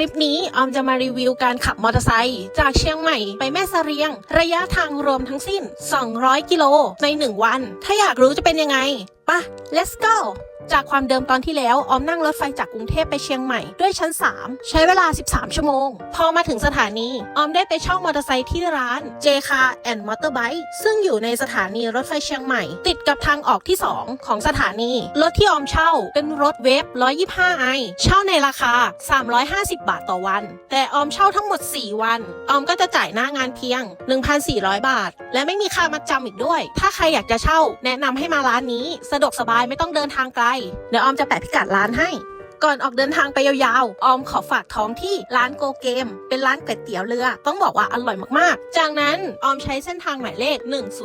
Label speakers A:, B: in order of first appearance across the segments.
A: ลิปนี้ออมจะมารีวิวการขับมอเตอร์ไซค์จากเชียงใหม่ไปแม่เสเรียง ระยะทางรวมทั้งสิ้น 200 กิโลใน 1 วัน ถ้าอยากรู้จะเป็นยังไงปะ let's go จากความเดิมตอนที่แล้วออมนั่งรถไฟจากกรุงเทพไปเชียงใหม่ ด้วยชั้น 3 ใช้เวลา 13 ชั่วโมง พอมาถึงสถานี ออมได้ไปเช่ามอเตอร์ไซค์ที่ร้าน j c a r and Motorbike ซึ่งอยู่ในสถานีรถไฟเชียงใหม่ ติดกับทางออกที่ 2 ของสถานี รถที่ออมเช่า เป็นรถเวฟ 125 ไอ เช่าในราคา 350 บาทต่อวัน แต่ออมเช่าทั้งหมด 4 วัน ออมก็จะจ่ายหน้างานเพียง 1,400 บาท และไม่มีค่ามัดจำอีกด้วย ถ้าใครอยากจะเช่า แนะนำให้มาร้านนี้ สะดวกสบายไม่ต้องเดินทางไกลเดี๋ยวออมจะแปะพิกัดร้านให้ ก่อนออกเดินทางไปยาวๆ ออมขอฝากท้องที่ร้านโกเกม เป็นร้านก๋วยเตี๋ยวเรือ ต้องบอกว่าอร่อยมากๆ จากนั้นออมใช้เส้นทางหมายเลข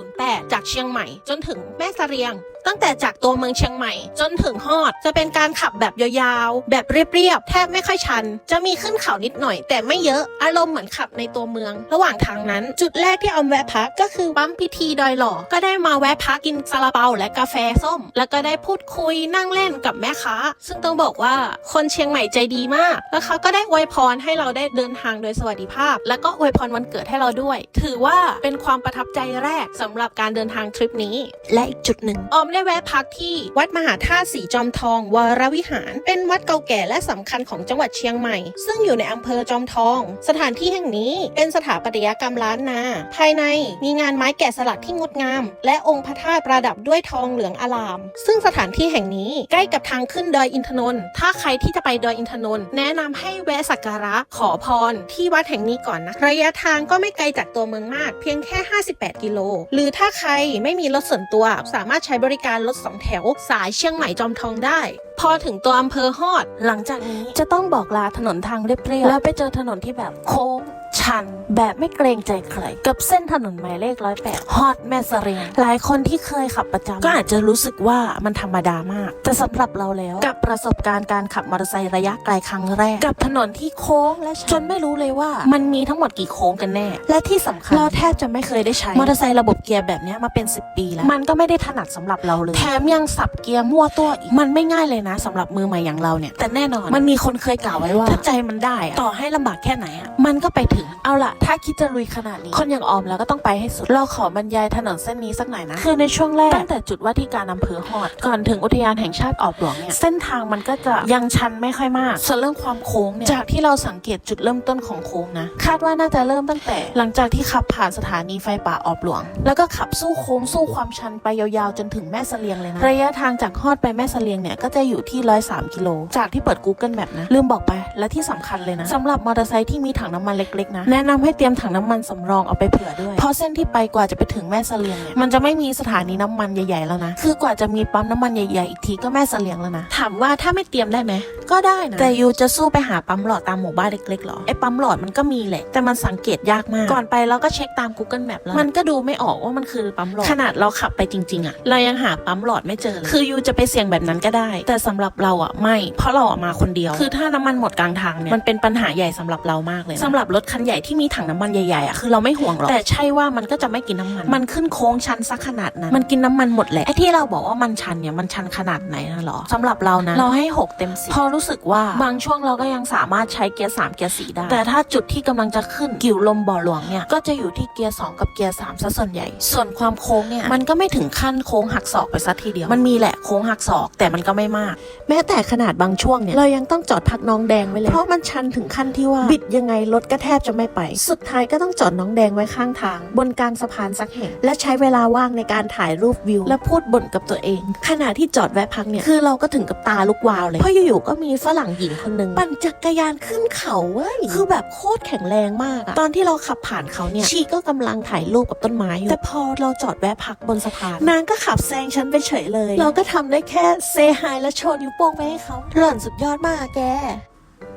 A: 108 จากเชียงใหม่ จนถึงแม่เสรียง ตั้งแต่จากตัวเมืองเชียงใหม่ จนถึงฮอด จะเป็นการขับแบบยาวๆ แบบเรียบๆ แทบไม่ค่อยชัน จะมีขึ้นเขานิดหน่อย แต่ไม่เยอะ อารมณ์เหมือนขับในตัวเมือง ระหว่างทางนั้น จุดแรกที่ออมแวะพักก็คือปั๊มพิธีดอยหล่อ ก็ได้มาแวะพักกินซาลาเปาและกาแฟส้ม แล้วก็ได้พูดคุยนั่งเล่นกับแม่ค้า ซึ่งต้องบอกว่าคนเชียงใหม่ใจดีมาก แล้วเขาก็ได้อวยพรให้เราได้เดินทางโดยสวัสดิภาพ แล้วก็อวยพรวันเกิดให้เราด้วย ถือว่าเป็นความประทับใจแรกสำหรับการเดินทางทริปนี้ และอีกจุดหนึ่งออมได้แวะพักที่วัดมหาธาตุสีจอมทอง วรวิหาร เป็นวัดเก่าแก่และสำคัญของจังหวัดเชียงใหม่ ซึ่งอยู่ในอำเภอจอมทอง สถานที่แห่งนี้เป็นสถาปัตยกรรมล้านนา ภายในมีงานไม้แกะสลักที่งดงาม และองค์พระธาตุประดับด้วยทองเหลืองอลาม ซึ่งสถานที่แห่งนี้ใกล้กับทางขึ้นดอยอินทนนท์ถ้าใครที่จะไปดอยอินทนนท์แนะนำให้แวะสักการะขอพร ที่วัดแห่งนี้ก่อนนะระยะทางก็ไม่ไกลจากตัวเมืองมาก เพียงแค่ 58 กิโล หรือถ้าใครไม่มีรถส่วนตัวสามารถใช้บริการการถสองแถว สายเชียงใหม่จอมทองได้ อถึงตัวอำเภอฮอด หลังจากนี้จะต้องบอกลาถนนทางเรียบๆแล้วไปเจอถนนที่แบบโค้งชันแบบไม่เกรงใจใคร กับเส้นถนนหมายเลขร้อยแปดฮอดแม่เสเรียงหลายคนที่เคยขับประจำก็อาจจะรู้สึกว่ามันธรรมดามาก แต่สำหรับเราแล้ว กับประสบการณ์การขับมอเตอร์ไซค์ระยะไกลครั้งแรก กับถนนที่โค้งและชันจนไม่รู้เลยว่า มันมีทั้งหมดกี่โค้งกันแน่ และที่สำคัญเราแทบจะไม่เคยได้ใช้มอเตอร์ไซค์ระบบเกียร์แบบเนี้ยมาเป็น 10 ปีแล้ว มันก็ไม่ได้ถนัดสำหรับเราเลย แถมยังสับเกียร์มั่วตัวอีกมันไม่ง่ายเลยนะสำหรับมือใหม่อย่างเราเนี่ย แต่แน่นอนมันมีคนเคยกล่าวไว้ว่าถ้าใจมันได้อะต่อให้ลำบากแค่ไหนอะมันก็ไปถึงเอาล่ะ ถ้าคิดจะลุยขนาดนี้ คนอย่างออมแล้วก็ต้องไปให้สุด เราขอบรรยายถนนเส้นนี้สักหน่อยนะ คือในช่วงแรกตั้งแต่จุดว่าที่การอำเภอฮอด ก่อนถึงอุทยานแห่งชาติออบหลวงเนี่ยเส้นทางมันก็จะยังชันไม่ค่อยมากส่วนเรื่องความโค้งเนี่ยจากที่เราสังเกตจุดเริ่มต้นของโค้งนะ คาดว่าน่าจะเริ่มตั้งแต่ หลังจากที่ขับผ่านสถานีไฟป่าออบหลวง แล้วก็ขับสู้โค้งสู้ความชันไปยาวๆจนถึงแม่เสลียงเลยนะระยะทางจากฮอดไปแม่เสลียงเนี่ยก็จะอยู่ที่103กิโลจากที่เปิด Google Map นะลืมบอกไปและที่สำคัญเลยนะสำหรับมอเตอร์ไซค์ที่มีถังน้ำมันเล็กๆนะแนะนำให้เตรียมถังน้ำมันสำรองเอาไปเผื่อด้วยเพราะเส้นที่ไปกว่าจะไปถึงแม่เสลียงเนี่ยมันจะไม่มีสถานีน้ำมันใหญ่ๆแล้วนะคือกว่าจะมีปั๊มน้ำมันใหญ่ๆอีกทีก็แม่เสลียงแล้วนะถามว่าถ้าไม่เตรียมได้ไหมก็ได้นะแต่ยูจะสู้ไปหาปั๊มหลอดตามหมู่บ้านเล็กๆหรอไอ้ปั๊มหลอดมันก็มีแหละแต่มันสังเกตยากมากก่อนไปเราก็เช็คตาม Google Map แล้วมันก็ดูไม่ออกว่ามันคือปั๊มหลอดขนาดเราขับไปจริงๆอะเรายังหาปั๊มหลอดไม่เจอเลยคือยูจะไปเสี่ยงแบบนั้นก็ได้ แต่สำหรับเราอะไม่ เพราะเราอะมาคนเดียว คือถ้าน้ำมันหมดกลางทางเนี่ยมันเป็นปัญหาใหญ่สำหรับเรามากเลยนะสำหรับรถคันใหญ่ที่มีถังน้ำมันใหญ่ๆอะคือเราไม่ห่วงหรอกแต่ใช่ว่ามันก็จะไม่กินน้ำมัน มันขึ้นโค้งชันสักขนาดนั้นมันกินน้ำมันหมดแหละไอ้ที่เราบอกว่ามันชันเนี่ยมันชันขนาดไหนนะหรอสำหรับเรานะเราให้ 6 เต็มสิเพอรู้สึกว่าบางช่วงเราก็ยังสามารถใช้เกียร์3เกียร์4ได้ แต่ถ้าจุดที่กำลังจะขึ้นกิ่วลมบ่อหลวงเนี่ยก็จะอยู่ที่เกียร์2กับเกียร์3ซะส่วนใหญ่ ส่วนความโค้งเนี่ยมันก็ไม่ถึงขั้นโค้งหักศอกไปซะทีเดียวมันมีแหละโค้งหักศอกแต่มันก็ไม่มากแม้แต่ขนาดบางช่วงเนี่ยเรายังต้องจอดพักน้องแดงไว้เลย เพราะมันชันถึงขั้นที่ว่า บิดยังไงรถก็แทบจะไม่ไป สุดท้ายก็ต้องจอดน้องแดงไว้ข้างทาง บนกลางสะพานสักแห่ง และใช้เวลาว่างในการถ่ายรูปวิว และพูดบ่นกับตัวเอง ขณะที่จอดแวะพักเนี่ยคือเราก็ถึงกับตาลุกวาวเลยเพราะอยู่ๆก็มีฝรั่งหญิงคนหนึ่งปั่นจักรยานขึ้นเขาเว้ยคือแบบโคตรแข็งแรงมากอะตอนที่เราขับผ่านเขาเนี่ยชีก็กำลังถ่ายรูปกับต้นไม้อยู่แต่พอเราจอดแวะพักบนสะพานนางก็ขับแซงฉันไปเฉยเลย เราก็ทำได้แค่เซฮายและโชว์นิ้วโป้งไปให้เขาหล่อนสุดยอดมากอะแก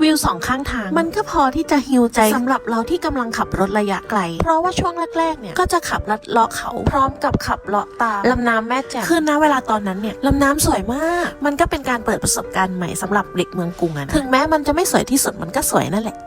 A: วิวสองข้างทาง มันก็พอที่จะฮิวใจสำหรับเราที่กำลังขับรถระยะไกล เพราะว่าช่วงแรกๆเนี่ยก็จะขับลัดเลาะเขาพร้อมกับขับเลาะตามลำน้ำแม่แจ่มคือณเวลาตอนนั้นเนี่ยลำน้ำสวยมาก มันก็เป็นการเปิดประสบการณ์ใหม่สำหรับเด็กเมืองกรุงอะนะถึงแม้มันจะไม่สวยที่สุดมันก็สวยนั่นแหละขับ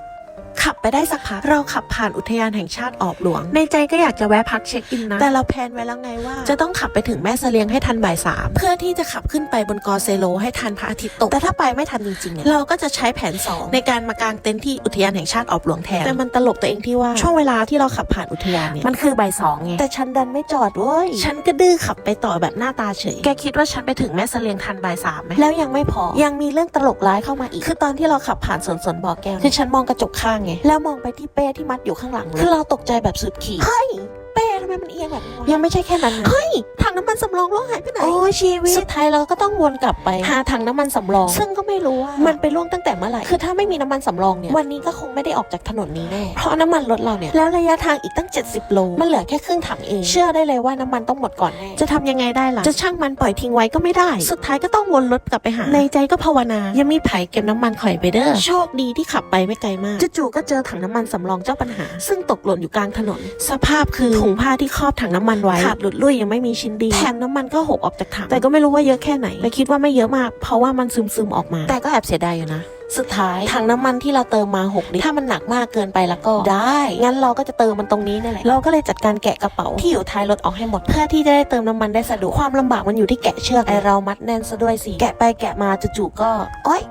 B: ไปได้สักพักเราขับผ่านอุทยานแห่งชาติออบหลวง ในใจก็อยากจะแวะพักเช็คอินนะ แต่เราแพลนไว้แล้วไงว่า จะต้องขับไปถึงแม่เสลียงให้ทันบ่ายสามเพื่อที่จะขับขึ้นไปบนกอเซโลให้ทันพระอาทิตย์ตก แต่ถ้าไปไม่ทันจริงๆเนี่ยเราก็จะใช้แผน 2 ในการมากางเต็นท์ที่อุทยานแห่งชาติออบหลวงแทน แต่มันตลกตัวเองที่ว่าช่วงเวลาที่เราขับผ่านอุทยานเนี่ยมันคือบ่ายสองไง แต่ฉันดันไม่จอดเว้ย ฉันก็ดื้อขับไปต่อแบบหน้าตาเฉย แกคิดว่าฉันไปถึงแม่เสลียงทันบ่ายสามไหมแล้วยังไม่พอ ยังมีเรื่องตลกร้ายเข้ามาอีก คือตอนที่เราขับผ่านสวนสนบ่อแก้ว คือฉันมองกระจกข้างไงแล้วมองไปที่เป้ที่มัดอยู่ข้างหลังเลยคือเราตกใจแบบสุดขีดเฮ้ย เป้ทำไมมันเอียงแบบนี้วะยังไม่ใช่แค่นั้นนะเฮ้ยถังน้ำมันสำรองล่วงหายไปไหนโอ้ยชีวิตสุดท้ายเราก็ต้องวนกลับไปหาถังน้ำมันสำรอง ซึ่งก็ไม่รู้ว่ามันไปล่วงตั้งแต่เมื่อไหร่คือถ้าไม่มีน้ำมันสำรองเนี่ยวันนี้ก็คงไม่ได้ออกจากถนนนี้แน่เพราะน้ำมันรถเราเนี่ยแล้วระยะทางอีกตั้ง 70 โล มันเหลือแค่ครึ่งถังเองเชื่อได้เลยว่าน้ำมันต้องหมดก่อนแน่จะทำยังไงได้ล่ะจะช่างมันปล่อยทิ้งไว้ก็ไม่ได้ สุดท้ายก็ต้องวนรถกลับไปหา ในใจก็ภาวนายังมีไผเก็บน้ำมันข่อยไปเด้อโชคดีที่ขับไปไม่ไกลมากจู่ๆก็เจอถังน้ำมันสำรองเจ้าปัญหา ซึ่งตกหล่นอยู่กลางถนน สภาพคือถุงผ้าที่ครอบถังน้ำมันไว้ขาดหลุดลุ่ยยังไม่มีชิ้นดีแถมน้ำมันก็หกออกจากถังแต่ก็ไม่รู้ว่าเยอะแค่ไหนแต่คิดว่าไม่เยอะมาก เพราะว่ามันซึมๆออกมา แต่ก็แอบเสียดายอยู่นะ สุดท้ายถังน้ำมันที่เราเติมมา6ลิตรถ้ามันหนักมากเกินไปแล้วก็ได้ งั้นเราก็จะเติมมันตรงนี้นี่แหละเราก็เลยจัดการแกะกระเป๋าที่อยู่ท้ายรถออกให้หมด เพื่อที่จะได้เติมน้ำมันได้สะดวกความลำบากมันอยู่ที่แกะเชือกไอเรามัดแน่นซะด้วยสิแกะไปแกะมาจู่ๆก็โอ๊ย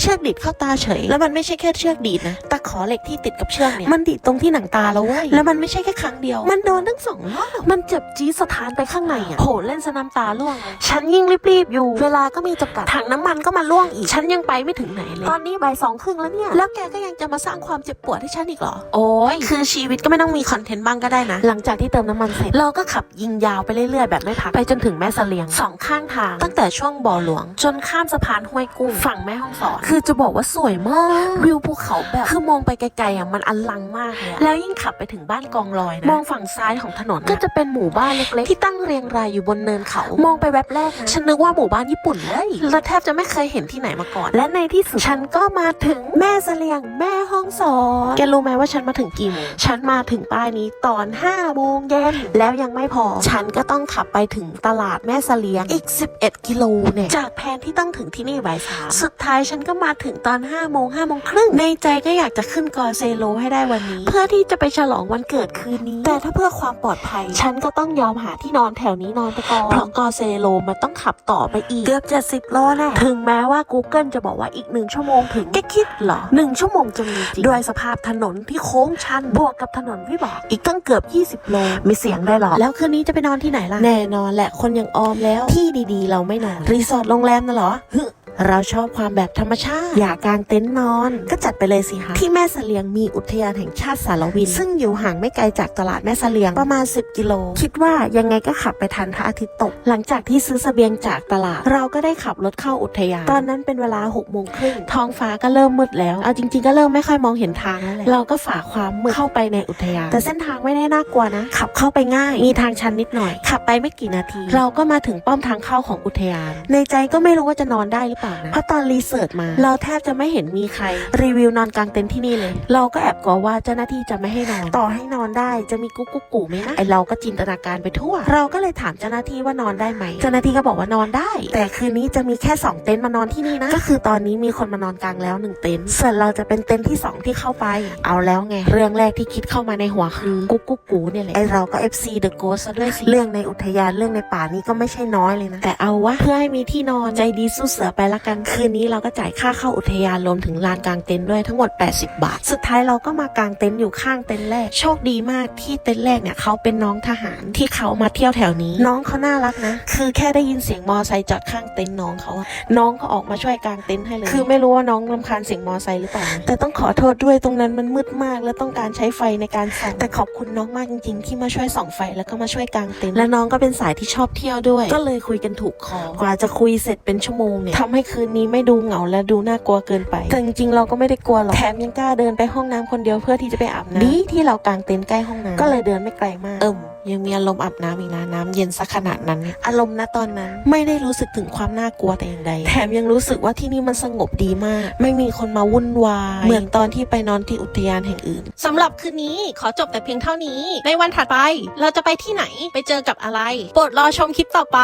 B: เชือกดีดเข้าตาเฉย แล้วมันไม่ใช่แค่เชือกดีดนะตะขอเหล็กที่ติดกับเชือกเนี่ยมันดีดตรงที่หนังตาแล้วเว้ยแล้วมันไม่ใช่แค่ครั้งเดียว มันโดนทั้งสองรอบมันเจ็บจี๊ดสถานไปข้างในอะโหเล่นสนามตาล่วงเลยฉันยิ่งรีบๆอยู่ เวลาก็มีจำกัดถังน้ำมันก็มาล่วงอีกฉันยังไปไม่ถึงไหนเลยตอนนี้บ่ายสองครึ่งแล้วเนี่ย แล้วแกก็ยังจะมาสร้างความเจ็บปวดให้ฉันอีกเหรอ โอ้ยคือชีวิตก็ไม่ต้องมีคอนเทนต์บ้างก็ได้นะ หลังจากที่เติมน้ำมันเสร็จ เราก็ขับยิงยาวไปเรื่อยๆ แบบไม่พัก ไปจนถึงแม่เสลียงสองข้างทาง ตั้งแต่ช่วงบ่อหลวง จนข้ามสะพานห้วยกุ้งฝั่งแม่ห้องสอน คือจะบอกว่าสวยมาก วิวภูเขาแบบคือมองไปไกลๆอะมันอลังมากเลยอะแล้วยิ่งขับไปถึงบ้านกองลอยนะ มองฝั่งซ้ายของถนนก็จะเป็นหมู่บ้านเล็กๆ ที่ตั้งเรียงรายอยู่บนเนินเขา มองไปแวบแรกนะฉันนึกว่าหมู่บ้านญี่ปุ่นเลย แล้วแทบจะไม่เคยเห็นที่ไหนมาก่อน และในที่สุดฉันก็มาถึงแม่เสลียงแม่ห้องสอน แกรู้ไหมว่าฉันมาถึงกี่โมงฉันมาถึงป้ายนี้ตอน5โมงเย็นแล้วยังไม่พอ ฉันก็ต้องขับไปถึงตลาดแม่เสลียงอีก 11 กิโลเนี่ย จากแผนที่ต้องถึงที่นี่บ่ายสามสุดท้ายฉันก็มาถึงตอน5โมง5โมงครึ่งในใจก็อยากจะขึ้นกอเซโลให้ได้วันนี้ เพื่อที่จะไปฉลองวันเกิดคืนนี้ แต่ถ้าเพื่อความปลอดภัย ฉันก็ต้องยอมหาที่นอนแถวนี้นอนไปก่อนเพราะกอเซโลมันต้องขับต่อไปอีกเกือบจะสิบโลแน่ถึงแม้ว่า Google จะบอกว่าอีกหนึ่งชั่วโมงถึงแกคิดเหรอหนึ่งชั่วโมงจะมีจริงด้วยสภาพถนนที่โค้งชันบวกกับถนนวิบากอีกตั้งเกือบ 20 โลมีเสียงได้หรอแล้วคืนนี้จะไปนอนที่ไหนล่ะแน่นอนแหละคนอย่างออมแล้ว ที่ดีๆ เราไม่นอนรีสอร์ทโรงแรมน่ะเหรอฮึ เราชอบความแบบธรรมชาติ อยากกางเต็นท์นอน ก็จัดไปเลยสิคะที่แม่เสลียงมีอุทยานแห่งชาติสารวิน ซึ่งอยู่ห่างไม่ไกลจากตลาดแม่เสลียงประมาณ 10 กิโล คิดว่ายังไงก็ขับไปทันพระอาทิตย์ตก หลังจากที่ซื้อเสบียงจากตลาด เราก็ได้ขับรถเข้าอุทยาน ตอนนั้นเป็นเวลา6โมงครึ่งท้องฟ้าก็เริ่มมืดแล้วเอาจริง ๆ ก็เริ่มไม่ค่อยมองเห็นทางแล้วแหละเราก็ฝ่าความมืดเข้าไปในอุทยาน แต่เส้นทางไม่ได้น่ากลัวนะ ขับเข้าไปง่าย มีทางชันนิดหน่อย ขับไปไม่กี่นาที เราก็มาถึงป้อมทางเข้าของอุทยาน ในใจก็ไม่รู้ว่าจะนอนได้หรือเปล่านะ เพราะตอนรีเสิร์ชมา เราแทบจะไม่เห็นมีใคร รีวิวนอนกลางเต็นท์ที่นี่เลย เราก็แอบกลัวว่าเจ้าหน้าที่จะไม่ให้นอน ต่อให้นอนได้จะมีกุ๊กกุ๊กกูไหมนะ ไอเราก็จินตนาการไปทั่ว เราก็เลยถามเจ้าหน้าที่ว่านอนได้ไหม เจ้าหน้าที่ก็บอกว่านอนได้ แต่คืนนี้จะมีแค่สองเต็นท์มานอนที่นี่นะ ก็คือตอนนี้มีคนมานอนกลางแล้วหนึ่งเต็นท์ ส่วนเราจะเป็นเต็นท์ที่สองที่เข้าไป เอาแล้วไง เรื่องแรกที่คิดเข้ามาในหัวคือกุ๊กกุ๊กกูเนี่ยแหละ ไอเราก็ FC The Ghost ซะด้วยสิ เรื่องในอุทยานเรื่องในป่านี้ก็ไม่ใช่น้อยเลยนะ แต่เอาวะเพื่อให้มีที่นอนใจดีสู้เสือไปละกันคืนนี้เราก็จ่ายค่าเข้าอุทยานรวมถึงลานกลางเต็นท์ด้วยทั้งหมด 80 บาท สุดท้ายเราก็มากางเต็นท์อยู่ข้างเต็นท์แรก โชคดีมากที่เต็นท์แรกเนี่ยเขาเป็นน้องทหารที่เขามาเที่ยวแถวนี้ น้องเขาน่ารักนะ คือแค่ได้ยินเสียงมอไซค์จอดข้างเต็นท์น้องเขาอะน้องเขาออกมาช่วยกางเต็นท์ให้เลย คือไม่รู้ว่าน้องรำคาญเสียงมอไซค์หรือเปล่านะแต่ต้องขอโทษด้วยตรงนั้นมันมืดมาก และต้องการใช้ไฟในการส่องแต่ขอบคุณน้องมากจริง ๆ ที่มาช่วยส่องไฟแล้วก็มาช่วยกางเต็นท์และน้องก็เป็นสายที่ชอบเที่ยวด้วย ก็เลยคุยกันถูกคอกว่าจะคุยเสร็จเป็นชั่วโมงเนี่ยทำให้คืนนี้ไม่ดูเหงาและดูน่ากลัวเกินไป แต่จริงๆเราก็ไม่ได้กลัวหรอก แถมยังกล้าเดินไปห้องน้ำคนเดียวเพื่อที่จะไปอาบน้ำดีที่เรากางเต็นท์ใกล้ห้องน้ำก็เลยเดินไม่ไกลมาก เอิ่ม ยังมีอารมณ์อาบน้ำอีกนะน้ำเย็นสักขนาดนั้นเนี่ยอารมณ์ณตอนนั้นไม่ได้รู้สึกถึงความน่ากลัวแต่อย่างใด แถมยังรู้สึกว่าที่นี่มันสงบดีมาก ไม่มีคนมาวุ่นวายเหมือนตอนที่ไปนอนที่อุทยานแห่งอื่นสำหรับคืนนี้ขอจบแต่เพียงเท่านี้ ในวันถัดไปเราจะไปที่ไหนไปเจอกับอะไรโปรดรอชมคลิปต่อไป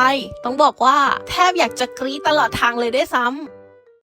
B: ต้องบอกว่าแทบอยากจะกรี๊ดตลอดทางเลยด้วยซ้ำ